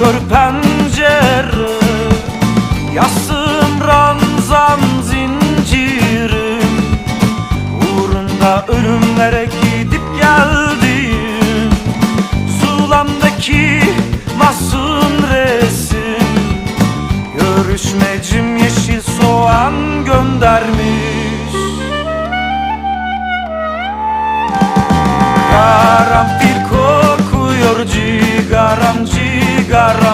pencere Yasım ranzam zincirim. Uğrunda ölümlere gidip geldim. Zulamdaki masum resim. Görüşmecim yeşil soğan göndermiş. Karanfil cigarro.